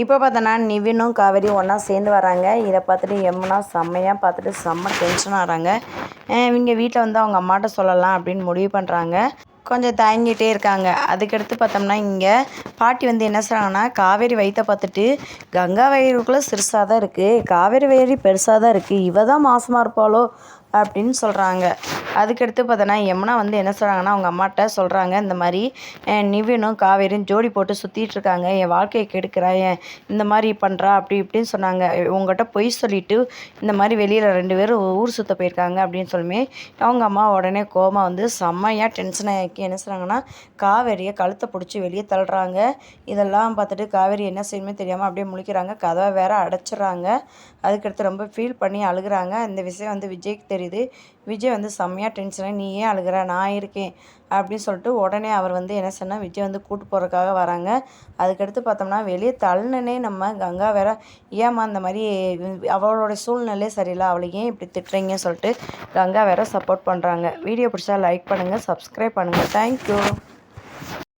இப்போ பார்த்தோன்னா நிவினும் காவேரி ஒன்றா சேர்ந்து வராங்க. இதை பார்த்துட்டு எம்முனா செம்மையாக பார்த்துட்டு செம்ம டென்ஷன் ஆகிறாங்க இவங்க வீட்டில் வந்து அவங்க அம்மாட்ட சொல்லலாம் அப்படின்னு முடிவு பண்ணுறாங்க கொஞ்சம் தயங்கிட்டே இருக்காங்க. அதுக்கடுத்து பார்த்தோம்னா இங்கே பாட்டி வந்து என்ன சொல்கிறாங்கன்னா காவேரி வயிற்ற பார்த்துட்டு கங்கா வயிறுக்குள்ளே சிறுசாக தான் இருக்குது காவேரி வயிறு பெருசாக தான் இருக்குது இவ தான் மாசமாக இருப்பாளோ அப்படின்னு சொல்கிறாங்க அதுக்கடுத்து பார்த்தோன்னா யமுனா வந்து என்ன சொல்கிறாங்கன்னா அவங்க அம்மாட்ட சொல்கிறாங்க இந்த மாதிரி நிவினும் காவேரியும் ஜோடி போட்டு சுற்றிட்டு இருக்காங்க. என் வாழ்க்கையை கெடுக்கிறா. என் இந்த மாதிரி பண்ணுறா அப்படி இப்படின்னு சொன்னாங்க. உங்கள்கிட்ட பொய் சொல்லிட்டு இந்த மாதிரி வெளியில் ரெண்டு பேரும் ஊர் சுற்ற போயிருக்காங்க அப்படின்னு சொல்லுமே அவங்க அம்மா உடனே கோமா வந்து செம்மையாக டென்ஷன் ஆகி என்ன சொல்கிறாங்கன்னா காவேரியை கழுத்தை பிடிச்சி வெளியே தள்ளுறாங்க. இதெல்லாம் பார்த்துட்டு காவேரி என்ன செய்யணுமே தெரியாமல் அப்படியே முழிக்கிறாங்க. கதவை வேற அடைச்சிடுறாங்க. அதுக்கடுத்து ரொம்ப ஃபீல் பண்ணி அழுகுறாங்க. இந்த விஷயம் வந்து விஜய்க்கு தெரியுது. விஜய் வந்து செம்மையாக டென்ஷனாக நீ ஏன் அழுகிற நான் இருக்கேன் அப்படின்னு சொல்லிட்டு உடனே அவர் வந்து என்ன சொன்னால் விஜய் வந்து கூட்டு போகிறதுக்காக வராங்க. அதுக்கடுத்து பார்த்தோம்னா வெளியே தள்ளுனே நம்ம கங்கா வேற ஏம்மா அந்த மாதிரி அவளோட சூழ்நிலையே சரியில்லை அவளை ஏன் இப்படி திட்டுறீங்கன்னு சொல்லிட்டு கங்கா வேற சப்போர்ட் பண்ணுறாங்க வீடியோ பிடிச்சா லைக் பண்ணுங்கள் சப்ஸ்கிரைப் பண்ணுங்கள் தேங்க்யூ